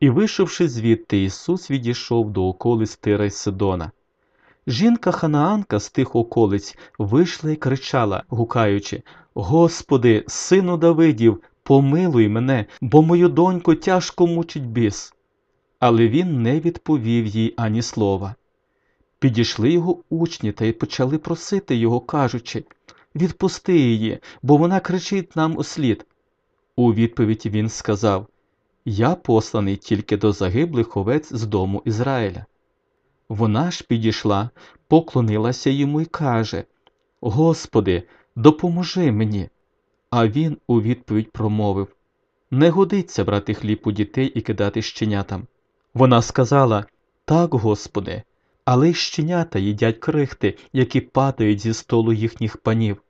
І вийшовши звідти, Ісус відійшов до околиць Тира й Сидона. Жінка Ханаанка з тих околиць вийшла і кричала, гукаючи Господи, сину Давидів, помилуй мене, бо мою доньку тяжко мучить біс. Але він не відповів їй ані слова. Підійшли його учні та й почали просити його, кажучи Відпусти її, бо вона кричить нам услід. У відповідь він сказав Я посланий тільки до загиблих овець з дому Ізраїля. Вона ж підійшла, поклонилася йому й каже Господи, допоможи мені. А він у відповідь промовив Не годиться брати хліб у дітей і кидати щенятам. Вона сказала Так, Господи, але й щенята їдять крихти, які падають зі столу їхніх панів.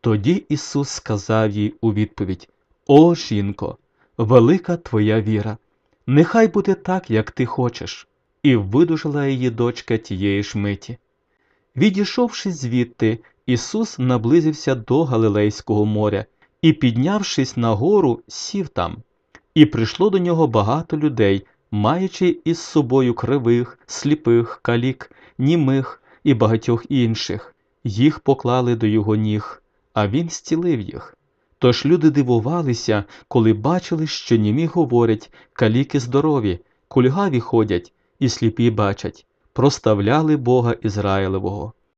Тоді Ісус сказав їй у відповідь О, жінко, велика твоя віра, нехай буде так, як ти хочеш, і видужала її дочка тієї ж миті. Відійшовши звідти, Ісус наблизився до Галилейського моря і, піднявшись на гору, сів там. І прийшло до нього багато людей, маючи із собою кривих, сліпих, калік, німих і багатьох інших. Їх поклали до його ніг, а він зцілив їх. Тож люди дивувалися, коли бачили, що німі говорять, каліки здорові, кульгаві ходять і сліпі бачать, проставляли Бога Ізраїлевого.